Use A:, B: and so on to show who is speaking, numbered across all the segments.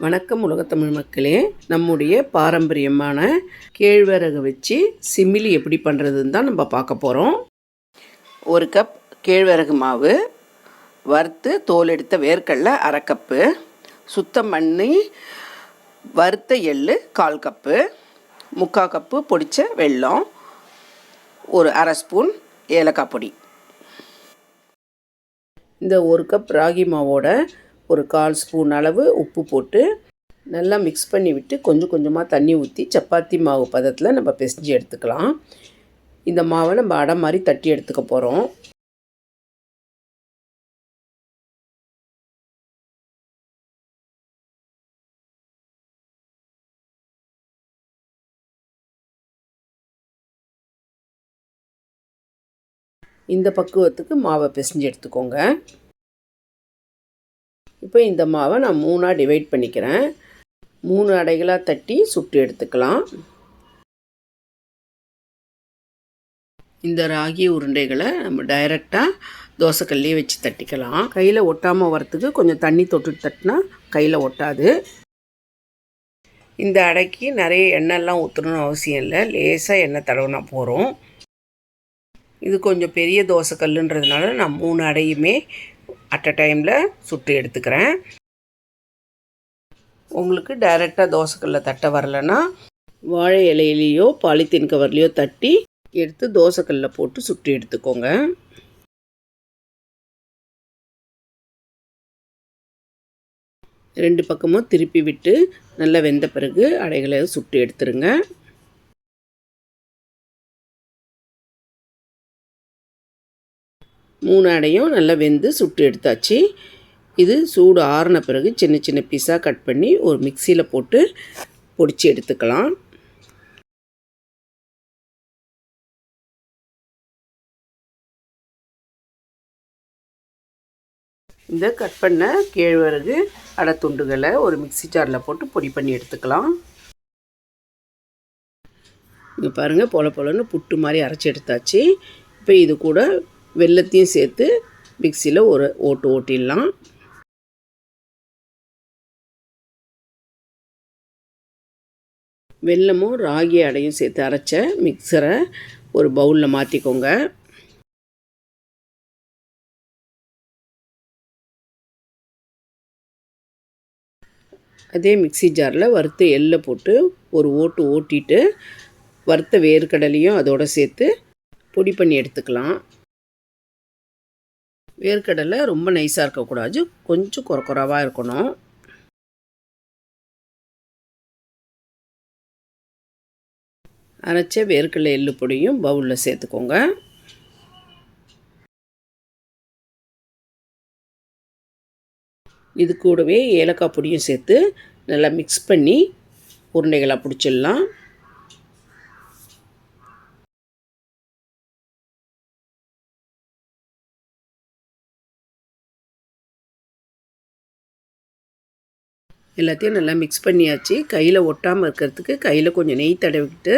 A: வணக்கம் உலகத்தமிழ் மக்களே. நம்முடைய பாரம்பரியமான கேழ்வரகு வச்சு சிமிலி எப்படி பண்ணுறதுன்னு தான் நம்ம பார்க்க போகிறோம் ஒரு கப் கேழ்வரகு மாவு வறுத்து தோல் எடுத்த வேர்க்கடலை அரை கப்பு சுத்தம் பண்ணி வறுத்த எள்ளு கால் கப்பு முக்கால் கப்பு பொடித்த வெல்லம் ஒரு அரை ஸ்பூன் ஏலக்காய் பொடி. இந்த ஒரு கப் ராகி மாவோட ஒரு கால் ஸ்பூன் அளவு உப்பு போட்டு நல்லா மிக்ஸ் பண்ணி விட்டு கொஞ்சம் கொஞ்சமாக தண்ணி ஊற்றி சப்பாத்தி மாவு பதத்தில் நம்ம பிசைஞ்சு எடுத்துக்கலாம். இந்த மாவை நம்ம அடை மாதிரி தட்டி எடுத்துக்க போகிறோம் இந்த பக்குவத்துக்கு மாவை பிசைஞ்சு எடுத்துக்கோங்க. இப்போ இந்த மாவை நான் மூணாக டிவைட் பண்ணிக்கிறேன். மூணு அடைகளாக தட்டி சுட்டு எடுத்துக்கலாம். இந்த ராகி உருண்டைகளை நம்ம டைரெக்டாக தோசைக்கல்லையே வச்சு தட்டிக்கலாம். கையில் ஒட்டாமல் வரத்துக்கு கொஞ்சம் தண்ணி தொட்டு தட்டினா கையில் ஒட்டாது. இந்த அடைக்கு நிறைய எண்ணெய்லாம் ஊற்றணும்னு அவசியம் இல்லை. லேசாக எண்ணெய் தடவுனா போகிறோம் இது கொஞ்சம் பெரிய தோசைக்கல்லுன்றதுனால நான் மூணு அடையுமே அட் அ டைமில் சுட்டு எடுத்துக்கிறேன். உங்களுக்கு டைரெக்டாக தோசைக்கல்ல தட்ட வரலன்னா வாழை இலையிலையோ பாலித்தீன் கவர்லேயோ தட்டி எடுத்து தோசைக்கல்ல போட்டு சுட்டு எடுத்துக்கோங்க. ரெண்டு பக்கமும் திருப்பி விட்டு நல்லா வெந்த பிறகு அடைகளை சுட்டு எடுத்துருங்க. மூணு அடையும் நல்லா வெந்து சுட்டு எடுத்தாச்சு. இது சூடு ஆறின பிறகு சின்ன சின்ன பீஸாக கட் பண்ணி ஒரு மிக்சியில் போட்டு பொடிச்சு எடுத்துக்கலாம். இந்த கட் பண்ண கேழ்வரகு அடை துண்டுகளை ஒரு மிக்சி ஜாரில் போட்டு பொடி பண்ணி எடுத்துக்கலாம். இங்கே பாருங்கள் பொல பொலன்னு புட்டு மாதிரி அரைச்சி எடுத்தாச்சு. இப்போ இது கூட வெள்ளத்தையும் சேர்த்து மிக்சியில் ஒரு ஓட்டு ஓட்டிடலாம். வெல்லமும் ராகி அடையும் சேர்த்து அரைச்ச மிக்சரை ஒரு பவுலில் மாற்றிக்கோங்க அதே மிக்சி ஜாரில் வறுத்த எள்ளை போட்டு ஒரு ஓட்டு ஓட்டிட்டு வறுத்த வேர்க்கடலையும் அதோடு சேர்த்து பொடி பண்ணி எடுத்துக்கலாம். வேர்க்கடலை ரொம்ப நைஸாக இருக்கக்கூடாது. கொஞ்சம் குறை குறவாக இருக்கணும். அரைச்ச வேர்க்கடலை எள்ளு பொடியும் பவுலில் சேர்த்துக்கோங்க. இது கூடவே ஏலக்காய் பொடியும் சேர்த்து நல்லா மிக்ஸ் பண்ணி உருண்டைகளாக பிடிச்சிடலாம். எல்லாத்தையும் நல்லா மிக்ஸ் பண்ணியாச்சு. கையில் ஒட்டாமல் இருக்கிறதுக்கு கையில் கொஞ்சம் நெய் தடவிக்கிட்டு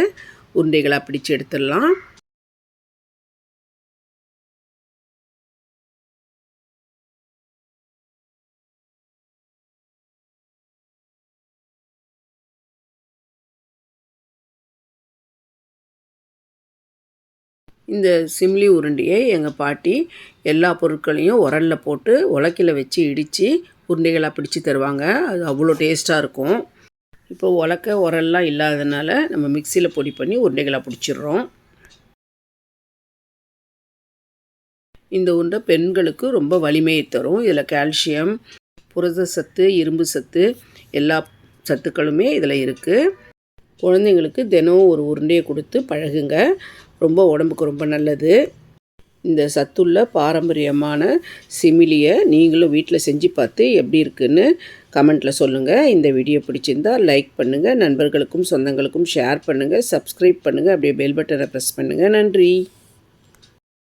A: உருண்டைகளாக பிடிச்சி எடுத்துடலாம். இந்த சிம்லி உருண்டையை எங்கள் பாட்டி எல்லா பொருட்களையும் உரலில் போட்டு உலக்கில் வச்சு இடித்து உருண்டைகளாக பிடிச்சி தருவாங்க. அது அவ்வளோ டேஸ்ட்டாக இருக்கும். இப்போ உலக்க உரல்லாம் இல்லாததுனால நம்ம மிக்சியில் பொடி பண்ணி உருண்டைகளாக பிடிச்சிடுறோம் இந்த உருண்டை பெண்களுக்கு ரொம்ப வலிமையை தரும். இதில் கால்சியம் புரத சத்து இரும்பு சத்து எல்லா சத்துக்களுமே இதில் இருக்குது குழந்தைங்களுக்கு தினம் ஒரு உருண்டையை கொடுத்து பழகுங்க. ரொம்ப உடம்புக்கு ரொம்ப நல்லது. இந்த சத்துள்ள பாரம்பரியமான சிமிலியை நீங்களும் வீட்டில் செஞ்சு பார்த்து எப்படி இருக்குன்னு கமெண்ட்டில் சொல்லுங்கள் இந்த வீடியோ பிடிச்சிருந்தால் லைக் பண்ணுங்கள் நண்பர்களுக்கும் சொந்தங்களுக்கும் ஷேர் பண்ணுங்கள் சப்ஸ்கிரைப் பண்ணுங்கள் அப்படியே பெல் பட்டனை ப்ரெஸ் பண்ணுங்கள் நன்றி.